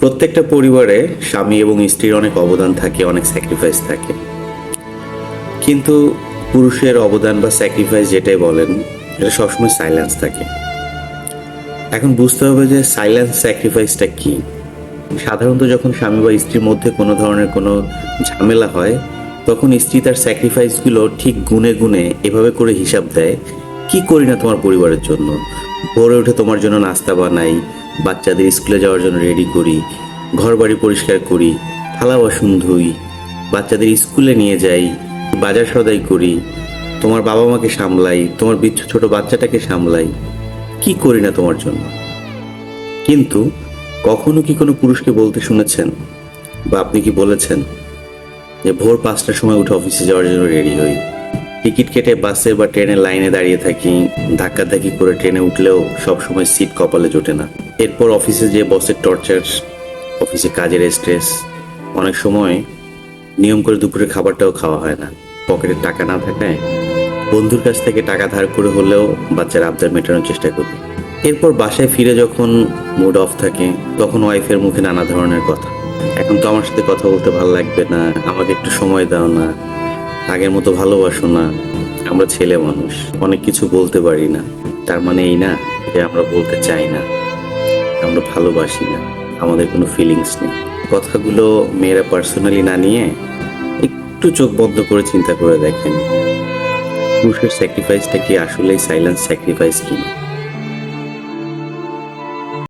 প্রত্যেকটা পরিবারে স্বামী এবং স্ত্রীর অনেক অবদান থাকে, অনেক স্যাক্রিফাইস থাকে। কিন্তু পুরুষের অবদান বা স্যাক্রিফাইস যেটাই বলেন, এটা সবসময় সাইলেন্স থাকে। এখন বুঝতে হবে যে সাইলেন্স স্যাক্রিফাইসটা কি। সাধারণত যখন স্বামী বা স্ত্রীর মধ্যে কোনো ধরনের কোনো ঝামেলা হয়, তখন স্ত্রী তার স্যাক্রিফাইসগুলো ঠিক গুনে গুনে এভাবে করে হিসাব দেয়, কি করি না তোমার পরিবারের জন্য? ভোরে উঠে তোমার জন্য নাস্তা বানাই, বাচ্চাদের স্কুলে যাওয়ার জন্য রেডি করি ঘর বাড়ি পরিষ্কার করি, থালা বাসন ধুই, বাচ্চাদের স্কুলে নিয়ে যাই, বাজার সদাই করি, তোমার বাবা মাকে সামলাই, তোমার বিচ্ছু ছোট বাচ্চাটাকে সামলাই। কি করি না তোমার জন্য? কিন্তু কখনো কি কোনো পুরুষকে বলতে শুনেছেন? বা আপনি কি বলেছেন যে ভোর পাঁচটার সময় উঠে অফিসে যাওয়ার জন্য রেডি হই? টিকিট কেটে বাসে বা ট্রেনের লাইনে দাঁড়িয়ে থাকি। ধাক্কাধাক্কি করে ট্রেনে উঠলেও সবসময় সিট কপালে জোটে না। এরপর অফিসে যে বসের টর্চার, অফিসে কাজের স্ট্রেস। অনেক সময় নিয়ম করে দুপুরে খাবারটাও খাওয়া হয় না। পকেটে টাকা না থাকায় বন্ধুর কাছ থেকে টাকা ধার করে হলেও বাচ্চার আবদার মেটানোর চেষ্টা করি। এরপর বাসায় ফিরে যখন মুড অফ থাকে, তখন ওয়াইফের মুখে নানা ধরনের কথা। এখন তো আমার সাথে কথা বলতে ভালো লাগবে না, আমাকে একটু সময় দাও না। আগের মতো ভালোবাসো না। আমরা ছেলে মানুষ, অনেক কিছু বলতে পারি না। তার মানে এই না যে আমরা বলতে চাই না। আমরা ভালোবাসি না। আমাদের কোনো ফিলিংস নেই। কথাগুলো মেয়েরা পার্সোনালি না নিয়ে একটু চোখ বন্ধ করে চিন্তা করে দেখেন। পুরুষের স্যাক্রিফাইসটা কি আসলেই সাইলেন্স স্যাক্রিফাইস কিনা?